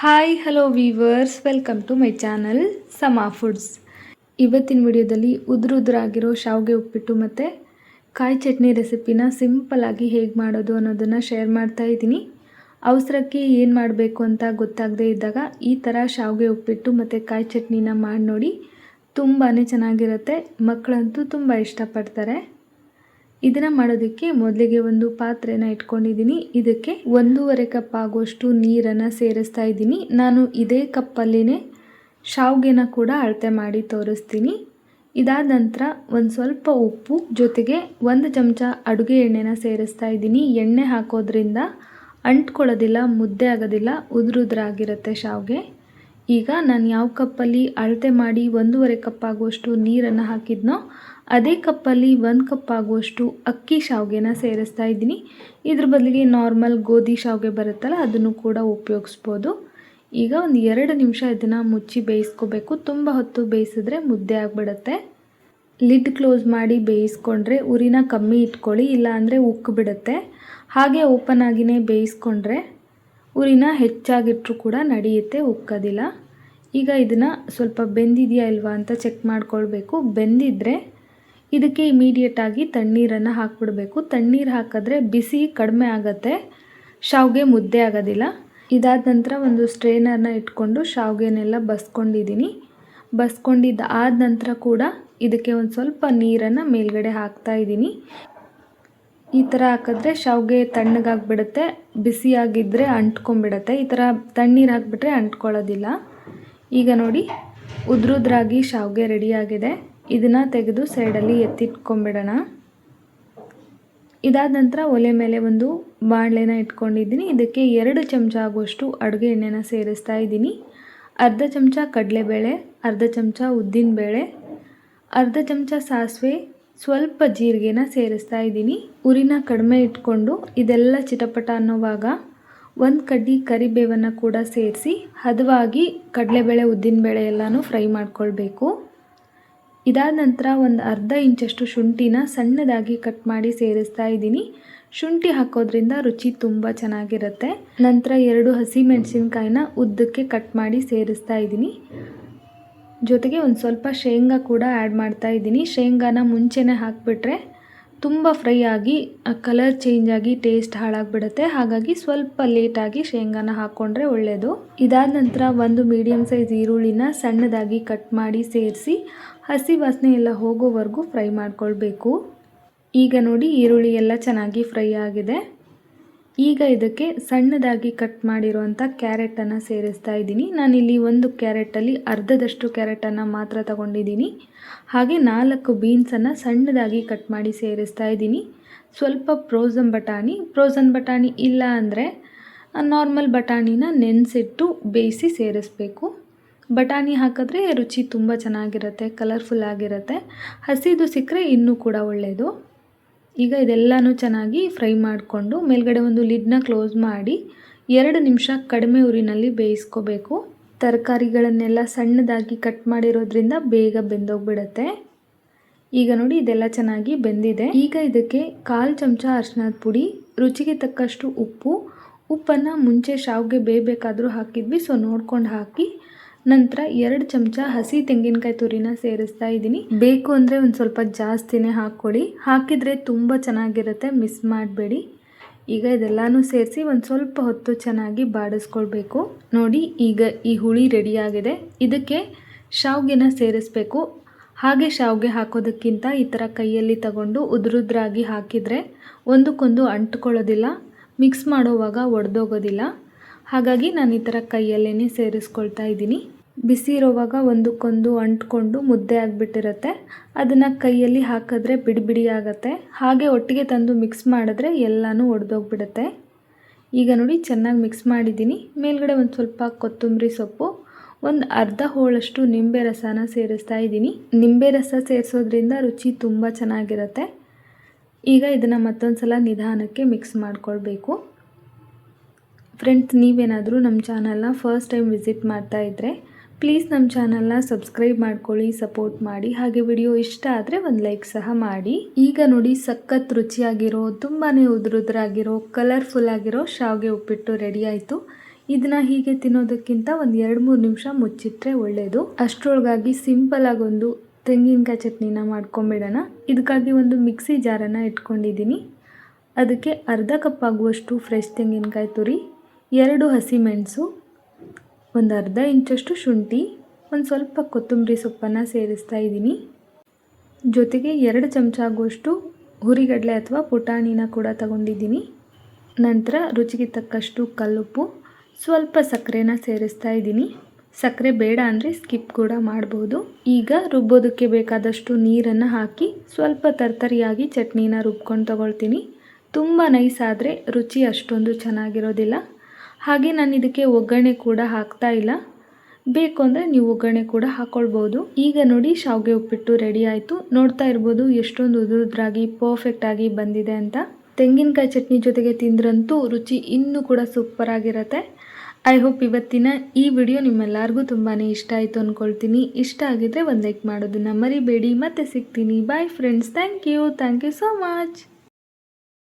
Hi hello viewers welcome to my channel Sama foods ಇವತ್ತಿನ ವಿಡಿಯೋದಲ್ಲಿ ಉದುರುದ್ರಾಗಿರೋ ಶಾವಿಗೆ ಉಪ್ಪಿಟ್ಟು ಮತ್ತು ಕಾಯಿ ಚಟ್ನಿ ರೆಸಿಪಿನ ಸಿಂಪಲಾಗಿ ಹೇಗೆ ಮಾಡೋದು ಅನ್ನೋದನ್ನು ಶೇರ್ ಮಾಡ್ತಾ ಇದ್ದೀನಿ. ಅವಸರಕ್ಕೆ ಏನು ಮಾಡಬೇಕು ಅಂತ ಗೊತ್ತಾಗದೇ ಇದ್ದಾಗ ಈ ಥರ ಶಾವಿಗೆ ಉಪ್ಪಿಟ್ಟು ಮತ್ತು ಕಾಯಿ ಚಟ್ನಿನ ಮಾಡಿ ನೋಡಿ ತುಂಬಾ ಚೆನ್ನಾಗಿರುತ್ತೆ. ಮಕ್ಕಳಂತೂ ತುಂಬ ಇಷ್ಟಪಡ್ತಾರೆ. ಇದನ್ನು ಮಾಡೋದಕ್ಕೆ ಮೊದಲಿಗೆ ಒಂದು ಪಾತ್ರೆನ ಇಟ್ಕೊಂಡಿದ್ದೀನಿ. ಇದಕ್ಕೆ ಒಂದೂವರೆ ಕಪ್ ಆಗುವಷ್ಟು ನೀರನ್ನು ಸೇರಿಸ್ತಾ ಇದ್ದೀನಿ. ನಾನು ಇದೇ ಕಪ್ಪಲ್ಲಿನೇ ಶಾವ್ಗೆನ ಕೂಡ ಅಳತೆ ಮಾಡಿ ತೋರಿಸ್ತೀನಿ. ಇದಾದ ನಂತರ ಒಂದು ಸ್ವಲ್ಪ ಉಪ್ಪು, ಜೊತೆಗೆ ಒಂದು ಚಮಚ ಅಡುಗೆ ಎಣ್ಣೆನ ಸೇರಿಸ್ತಾ ಇದ್ದೀನಿ. ಎಣ್ಣೆ ಹಾಕೋದ್ರಿಂದ ಅಂಟ್ಕೊಳ್ಳೋದಿಲ್ಲ, ಮುದ್ದೆ ಆಗೋದಿಲ್ಲ, ಉದುರುದ್ರಾಗಿರುತ್ತೆ ಶಾವ್ಗೆ. ಈಗ ನಾನು ಯಾವ ಕಪ್ಪಲ್ಲಿ ಅಳತೆ ಮಾಡಿ ಒಂದೂವರೆ ಕಪ್ ಆಗುವಷ್ಟು ನೀರನ್ನು ಹಾಕಿದ್ನೋ, ಅದೇ ಕಪ್ಪಲ್ಲಿ ಒಂದು ಕಪ್ ಆಗುವಷ್ಟು ಅಕ್ಕಿ ಶಾವಿಗೆನ ಸೇರಿಸ್ತಾ ಇದ್ದೀನಿ. ಇದ್ರ ಬದಲಿಗೆ ನಾರ್ಮಲ್ ಗೋಧಿ ಶಾವಿಗೆ ಬರುತ್ತಲ್ಲ, ಅದನ್ನು ಕೂಡ ಉಪಯೋಗಿಸ್ಬೋದು. ಈಗ ಒಂದು ಎರಡು ನಿಮಿಷ ಇದನ್ನು ಮುಚ್ಚಿ ಬೇಯಿಸ್ಕೋಬೇಕು. ತುಂಬ ಹೊತ್ತು ಬೇಯಿಸಿದ್ರೆ ಮುದ್ದೆ ಆಗಿಬಿಡುತ್ತೆ. ಲಿಡ್ ಕ್ಲೋಸ್ ಮಾಡಿ ಬೇಯಿಸ್ಕೊಂಡ್ರೆ ಉರಿನ ಕಮ್ಮಿ ಇಟ್ಕೊಳ್ಳಿ, ಇಲ್ಲಾಂದರೆ ಉಕ್ಕು ಬಿಡುತ್ತೆ. ಹಾಗೆ ಓಪನ್ ಆಗಿನೇ ಬೇಯಿಸ್ಕೊಂಡ್ರೆ ಉರಿನ ಹೆಚ್ಚಾಗಿಟ್ಟರು ಕೂಡ ನಡೆಯುತ್ತೆ, ಉಕ್ಕೋದಿಲ್ಲ. ಈಗ ಇದನ್ನು ಸ್ವಲ್ಪ ಬೆಂದಿದೆಯಾ ಇಲ್ವಾ ಅಂತ ಚೆಕ್ ಮಾಡ್ಕೊಳ್ಬೇಕು. ಬೆಂದಿದ್ರೆ ಇದಕ್ಕೆ ಇಮಿಡಿಯೇಟಾಗಿ ತಣ್ಣೀರನ್ನು ಹಾಕ್ಬಿಡಬೇಕು. ತಣ್ಣೀರು ಹಾಕಿದ್ರೆ ಬಿಸಿ ಕಡಿಮೆ ಆಗುತ್ತೆ. ಶಾವಿಗೆ ಮುದ್ದೆ ಆಗೋದಿಲ್ಲ. ಇದಾದ ನಂತರ ಒಂದು ಸ್ಟ್ರೇನರ್ನ ಇಟ್ಕೊಂಡು ಶಾವಿಗೆನೆಲ್ಲ ಬಸ್ಕೊಂಡಿದ್ದೀನಿ ಬಸ್ಕೊಂಡಿದ್ದ ಆದ ನಂತರ ಕೂಡ ಇದಕ್ಕೆ ಒಂದು ಸ್ವಲ್ಪ ನೀರನ್ನು ಮೇಲ್ಗಡೆ ಹಾಕ್ತಾ ಇದ್ದೀನಿ ಈ ಥರ ಹಾಕಿದ್ರೆ ಶಾವಿಗೆ ತಣ್ಣಗಾಗ್ಬಿಡುತ್ತೆ. ಬಿಸಿಯಾಗಿದ್ದರೆ ಅಂಟ್ಕೊಂಬಿಡುತ್ತೆ ಈ ಥರ ತಣ್ಣೀರು ಹಾಕಿಬಿಟ್ರೆ ಅಂಟ್ಕೊಳ್ಳೋದಿಲ್ಲ. ಈಗ ನೋಡಿ, ಉದ್ರುದ್ರಾಗಿ ಶಾವಿಗೆ ರೆಡಿಯಾಗಿದೆ ಇದನ್ನು ತೆಗೆದು ಸೈಡಲ್ಲಿ ಎತ್ತಿಟ್ಕೊಂಬಿಡೋಣ. ಇದಾದ ನಂತರ ಒಲೆ ಮೇಲೆ ಒಂದು ಬಾಣಲೆನ ಇಟ್ಕೊಂಡಿದ್ದೀನಿ. ಇದಕ್ಕೆ ಎರಡು ಚಮಚ ಆಗುವಷ್ಟು ಅಡುಗೆ ಎಣ್ಣೆನ ಸೇರಿಸ್ತಾ ಇದ್ದೀನಿ. ಅರ್ಧ ಚಮಚ ಕಡಲೆಬೇಳೆ, ಅರ್ಧ ಚಮಚ ಉದ್ದಿನಬೇಳೆ, ಅರ್ಧ ಚಮಚ ಸಾಸಿವೆ, ಸ್ವಲ್ಪ ಜೀರಿಗೆನ ಸೇರಿಸ್ತಾ ಇದ್ದೀನಿ. ಉರಿನ ಕಡಿಮೆ ಇಟ್ಕೊಂಡು ಇದೆಲ್ಲ ಚಿಟಪಟ ಅನ್ನೋವಾಗ ಒಂದು ಕಡ್ಡಿ ಕರಿಬೇವನ್ನು ಕೂಡ ಸೇರಿಸಿ ಹದವಾಗಿ ಕಡಲೆಬೇಳೆ, ಉದ್ದಿನಬೇಳೆ ಎಲ್ಲನೂ ಫ್ರೈ ಮಾಡ್ಕೊಳ್ಬೇಕು. ಇದಾದ ನಂತರ ಒಂದು ಅರ್ಧ ಇಂಚಷ್ಟು ಶುಂಠಿನ ಸಣ್ಣದಾಗಿ ಕಟ್ ಮಾಡಿ ಸೇರಿಸ್ತಾ ಇದ್ದೀನಿ. ಶುಂಠಿ ಹಾಕೋದ್ರಿಂದ ರುಚಿ ತುಂಬ ಚೆನ್ನಾಗಿರುತ್ತೆ. ನಂತರ ಎರಡು ಹಸಿ ಮೆಣಸಿನ್ಕಾಯಿನ ಉದ್ದಕ್ಕೆ ಕಟ್ ಮಾಡಿ ಸೇರಿಸ್ತಾ ಇದ್ದೀನಿ. ಜೊತೆಗೆ ಒಂದು ಸ್ವಲ್ಪ ಶೇಂಗಾ ಕೂಡ ಆ್ಯಡ್ ಮಾಡ್ತಾ ಇದ್ದೀನಿ. ಶೇಂಗಾನ ಮುಂಚೆನೇ ಹಾಕಿಬಿಟ್ರೆ ತುಂಬ ಫ್ರೈ ಆಗಿ ಕಲರ್ ಚೇಂಜ್ ಆಗಿ ಟೇಸ್ಟ್ ಹಾಳಾಗಿಬಿಡುತ್ತೆ. ಹಾಗಾಗಿ ಸ್ವಲ್ಪ ಲೇಟಾಗಿ ಶೇಂಗಾನ ಹಾಕ್ಕೊಂಡ್ರೆ ಒಳ್ಳೆಯದು ಇದಾದ ನಂತರ ಒಂದು ಮೀಡಿಯಮ್ ಸೈಜ್ ಈರುಳ್ಳಿನ ಸಣ್ಣದಾಗಿ ಕಟ್ ಮಾಡಿ ಸೇರಿಸಿ, ಹಸಿ ವಾಸನೆ ಎಲ್ಲ ಹೋಗೋವರೆಗೂ ಫ್ರೈ ಮಾಡ್ಕೊಳ್ಬೇಕು. ಈಗ ನೋಡಿ ಈರುಳ್ಳಿ ಎಲ್ಲ ಚೆನ್ನಾಗಿ ಫ್ರೈ ಆಗಿದೆ. ಈಗ ಇದಕ್ಕೆ ಸಣ್ಣದಾಗಿ ಕಟ್ ಮಾಡಿರುವಂಥ ಕ್ಯಾರೆಟನ್ನು ಸೇರಿಸ್ತಾ ಇದ್ದೀನಿ. ನಾನಿಲ್ಲಿ ಒಂದು ಕ್ಯಾರೆಟಲ್ಲಿ ಅರ್ಧದಷ್ಟು ಕ್ಯಾರೆಟನ್ನು ಮಾತ್ರ ತಗೊಂಡಿದ್ದೀನಿ. ಹಾಗೆ ನಾಲ್ಕು ಬೀನ್ಸನ್ನು ಸಣ್ಣದಾಗಿ ಕಟ್ ಮಾಡಿ ಸೇರಿಸ್ತಾ ಇದ್ದೀನಿ. ಸ್ವಲ್ಪ ಪ್ರೋಸನ್ ಬಟಾಣಿ. ಪ್ರೋಸನ್ ಬಟಾಣಿ ಇಲ್ಲ ಅಂದರೆ ನಾರ್ಮಲ್ ಬಟಾಣಿನ ನೆನೆಸಿಟ್ಟು ಬೇಯಿಸಿ ಸೇರಿಸ್ಬೇಕು. ಬಟಾಣಿ ಹಾಕಿದ್ರೆ ರುಚಿ ತುಂಬ ಚೆನ್ನಾಗಿರುತ್ತೆ ಕಲರ್ಫುಲ್ ಆಗಿರುತ್ತೆ. ಹಸಿದು ಸಿಕ್ಕರೆ ಇನ್ನೂ ಕೂಡ ಒಳ್ಳೆಯದು ಈಗ ಇದೆಲ್ಲನೂ ಚೆನ್ನಾಗಿ ಫ್ರೈ ಮಾಡಿಕೊಂಡು ಮೇಲ್ಗಡೆ ಒಂದು ಲಿಡ್ನ ಕ್ಲೋಸ್ ಮಾಡಿ ಎರಡು ನಿಮಿಷ ಕಡಿಮೆ ಉರಿನಲ್ಲಿ ಬೇಯಿಸ್ಕೋಬೇಕು. ತರಕಾರಿಗಳನ್ನೆಲ್ಲ ಸಣ್ಣದಾಗಿ ಕಟ್ ಮಾಡಿರೋದ್ರಿಂದ ಬೇಗ ಬೆಂದೋಗ್ಬಿಡುತ್ತೆ. ಈಗ ನೋಡಿ ಇದೆಲ್ಲ ಚೆನ್ನಾಗಿ ಬೆಂದಿದೆ. ಈಗ ಇದಕ್ಕೆ ಕಾಲು ಚಮಚ ಅರ್ಶಿನದ ಪುಡಿ, ರುಚಿಗೆ ತಕ್ಕಷ್ಟು ಉಪ್ಪು, ಉಪ್ಪನ್ನು ಮುಂಚೆ ಶಾವ್ಗೆ ಬೇಯಬೇಕಾದರೂ ಹಾಕಿದ್ವಿ, ಸೊ ನೋಡ್ಕೊಂಡು ಹಾಕಿ ನಂತರ ಎರಡು ಚಮಚ ಹಸಿ ತೆಂಗಿನಕಾಯಿ ತುರಿನ ಸೇರಿಸ್ತಾ ಇದ್ದೀನಿ. ಬೇಕು ಅಂದರೆ ಒಂದು ಸ್ವಲ್ಪ ಜಾಸ್ತಿನೇ ಹಾಕ್ಕೊಳ್ಳಿ. ಹಾಕಿದರೆ ತುಂಬ ಚೆನ್ನಾಗಿರುತ್ತೆ ಮಿಸ್ ಮಾಡಬೇಡಿ. ಈಗ ಇದೆಲ್ಲನೂ ಸೇರಿಸಿ ಒಂದು ಸ್ವಲ್ಪ ಹೊತ್ತು ಚೆನ್ನಾಗಿ ಬಾಡಿಸ್ಕೊಳ್ಬೇಕು. ನೋಡಿ, ಈಗ ಈ ಹುಳಿ ರೆಡಿಯಾಗಿದೆ ಇದಕ್ಕೆ ಶಾವ್ಗೆನ ಸೇರಿಸ್ಬೇಕು. ಹಾಗೆ ಶಾವ್ಗೆ ಹಾಕೋದಕ್ಕಿಂತ ಈ ಥರ ಕೈಯಲ್ಲಿ ತಗೊಂಡು ಉದುರುದ್ರಾಗಿ ಹಾಕಿದರೆ ಒಂದಕ್ಕೊಂದು ಅಂಟ್ಕೊಳ್ಳೋದಿಲ್ಲ ಮಿಕ್ಸ್ ಮಾಡೋವಾಗ ಒಡೆದೋಗೋದಿಲ್ಲ. ಹಾಗಾಗಿ ನಾನು ಈ ಥರ ಕೈಯಲ್ಲೇ ಸೇರಿಸ್ಕೊಳ್ತಾ ಇದ್ದೀನಿ. ಬಿಸಿ ಇರೋವಾಗ ಒಂದಕ್ಕೊಂದು ಅಂಟ್ಕೊಂಡು ಮುದ್ದೆ ಆಗಿಬಿಟ್ಟಿರುತ್ತೆ. ಅದನ್ನು ಕೈಯಲ್ಲಿ ಹಾಕಿದ್ರೆ ಬಿಡಿ ಬಿಡಿ ಆಗುತ್ತೆ. ಹಾಗೆ ಒಟ್ಟಿಗೆ ತಂದು ಮಿಕ್ಸ್ ಮಾಡಿದ್ರೆ ಎಲ್ಲನೂ ಒಡೆದೋಗ್ಬಿಡುತ್ತೆ. ಈಗ ನೋಡಿ ಚೆನ್ನಾಗಿ ಮಿಕ್ಸ್ ಮಾಡಿದ್ದೀನಿ. ಮೇಲ್ಗಡೆ ಒಂದು ಸ್ವಲ್ಪ ಕೊತ್ತಂಬರಿ ಸೊಪ್ಪು, ಒಂದು ಅರ್ಧ ಹೋಳಷ್ಟು ನಿಂಬೆ ರಸನ ಸೇರಿಸ್ತಾ ಇದ್ದೀನಿ. ನಿಂಬೆ ರಸ ಸೇರಿಸೋದ್ರಿಂದ ರುಚಿ ತುಂಬ ಚೆನ್ನಾಗಿರುತ್ತೆ. ಈಗ ಇದನ್ನು ಮತ್ತೊಂದು ಸಲ ನಿಧಾನಕ್ಕೆ ಮಿಕ್ಸ್ ಮಾಡಿಕೊಳ್ಬೇಕು. ಫ್ರೆಂಡ್ಸ್ ನೀವೇನಾದರೂ ನಮ್ಮ ಚಾನಲ್ನ ಫಸ್ಟ್ ಟೈಮ್ ವಿಸಿಟ್ ಮಾಡ್ತಾ ಇದ್ದರೆ ಪ್ಲೀಸ್ ನಮ್ಮ ಚಾನಲ್ನ ಸಬ್ಸ್ಕ್ರೈಬ್ ಮಾಡ್ಕೊಳ್ಳಿ, ಸಪೋರ್ಟ್ ಮಾಡಿ, ಹಾಗೆ ವಿಡಿಯೋ ಇಷ್ಟ ಆದರೆ ಒಂದು ಲೈಕ್ ಸಹ ಮಾಡಿ. ಈಗ ನೋಡಿ ಸಖತ್ ರುಚಿಯಾಗಿರೋ ತುಂಬಾ ಉದುರುದ್ರಾಗಿರೋ ಕಲರ್ಫುಲ್ ಆಗಿರೋ ಶಾವಿಗೆ ಉಪ್ಪಿಟ್ಟು ರೆಡಿ ಆಯಿತು. ಇದನ್ನ ಹೀಗೆ ತಿನ್ನೋದಕ್ಕಿಂತ ಒಂದು ಎರಡು ಮೂರು ನಿಮಿಷ ಮುಚ್ಚಿಟ್ರೆ ಒಳ್ಳೆಯದು ಅಷ್ಟರೊಳಗಾಗಿ ಸಿಂಪಲ್ ಒಂದು ತೆಂಗಿನಕಾಯಿ ಚಟ್ನಿನ ಮಾಡ್ಕೊಂಬಿಡೋಣ. ಇದಕ್ಕಾಗಿ ಒಂದು ಮಿಕ್ಸಿ ಜಾರನ್ನ ಇಟ್ಕೊಂಡಿದ್ದೀನಿ. ಅದಕ್ಕೆ ಅರ್ಧ ಕಪ್ ಆಗುವಷ್ಟು ಫ್ರೆಶ್ ತೆಂಗಿನಕಾಯಿ ತುರಿ, ಎರಡು ಹಸಿಮೆಣಸು ಒಂದು ಅರ್ಧ ಇಂಚಷ್ಟು ಶುಂಠಿ, ಒಂದು ಸ್ವಲ್ಪ ಕೊತ್ತಂಬರಿ ಸೊಪ್ಪನ್ನು ಸೇರಿಸ್ತಾ ಇದ್ದೀನಿ. ಜೊತೆಗೆ ಎರಡು ಚಮಚ ಆಗುವಷ್ಟು ಹುರಿಗಡಲೆ ಅಥವಾ ಪುಟಾಣಿನ ಕೂಡ ತಗೊಂಡಿದ್ದೀನಿ. ನಂತರ ರುಚಿಗೆ ತಕ್ಕಷ್ಟು ಕಲ್ಲುಪ್ಪು, ಸ್ವಲ್ಪ ಸಕ್ಕರೆನ ಸೇರಿಸ್ತಾ ಇದ್ದೀನಿ. ಸಕ್ಕರೆ ಬೇಡ ಅಂದರೆ ಸ್ಕಿಪ್ ಕೂಡ ಮಾಡ್ಬೋದು. ಈಗ ರುಬ್ಬೋದಕ್ಕೆ ಬೇಕಾದಷ್ಟು ನೀರನ್ನು ಹಾಕಿ ಸ್ವಲ್ಪ ತರ್ತರಿಯಾಗಿ ಚಟ್ನಿನ ರುಬ್ಕೊಂಡು ತಗೊಳ್ತೀನಿ. ತುಂಬ ನೈಸ್ ಆದರೆ ರುಚಿ ಅಷ್ಟೊಂದು ಚೆನ್ನಾಗಿರೋದಿಲ್ಲ. ಹಾಗೆ ನಾನು ಇದಕ್ಕೆ ಒಗ್ಗರಣೆ ಕೂಡ ಹಾಕ್ತಾ ಇಲ್ಲ. ಬೇಕು ಅಂದರೆ ನೀವು ಒಗ್ಗರಣೆ ಕೂಡ ಹಾಕ್ಕೊಳ್ಬೋದು ಈಗ ನೋಡಿ ಶಾವಿಗೆ ಉಪ್ಪಿಟ್ಟು ರೆಡಿ ಆಯಿತು. ನೋಡ್ತಾ ಇರ್ಬೋದು ಎಷ್ಟೊಂದು ಉದುರುದ್ರಾಗಿ ಪರ್ಫೆಕ್ಟಾಗಿ ಬಂದಿದೆ ಅಂತ. ತೆಂಗಿನಕಾಯಿ ಚಟ್ನಿ ಜೊತೆಗೆ ತಿಂದ್ರಂತೂ ರುಚಿ ಇನ್ನೂ ಕೂಡ ಸೂಪರ್ ಆಗಿರುತ್ತೆ. ಐ ಹೋಪ್ ಇವತ್ತಿನ ಈ ವಿಡಿಯೋ ನಿಮ್ಮೆಲ್ಲರಿಗೂ ತುಂಬಾ ಇಷ್ಟ ಆಯಿತು ಅಂದ್ಕೊಳ್ತೀನಿ ಇಷ್ಟ ಆಗಿದ್ರೆ ಒಂದು ಲೈಕ್ ಮಾಡೋದನ್ನು ಮರಿಬೇಡಿ. ಮತ್ತೆ ಸಿಗ್ತೀನಿ. Bye friends thank you thank you so much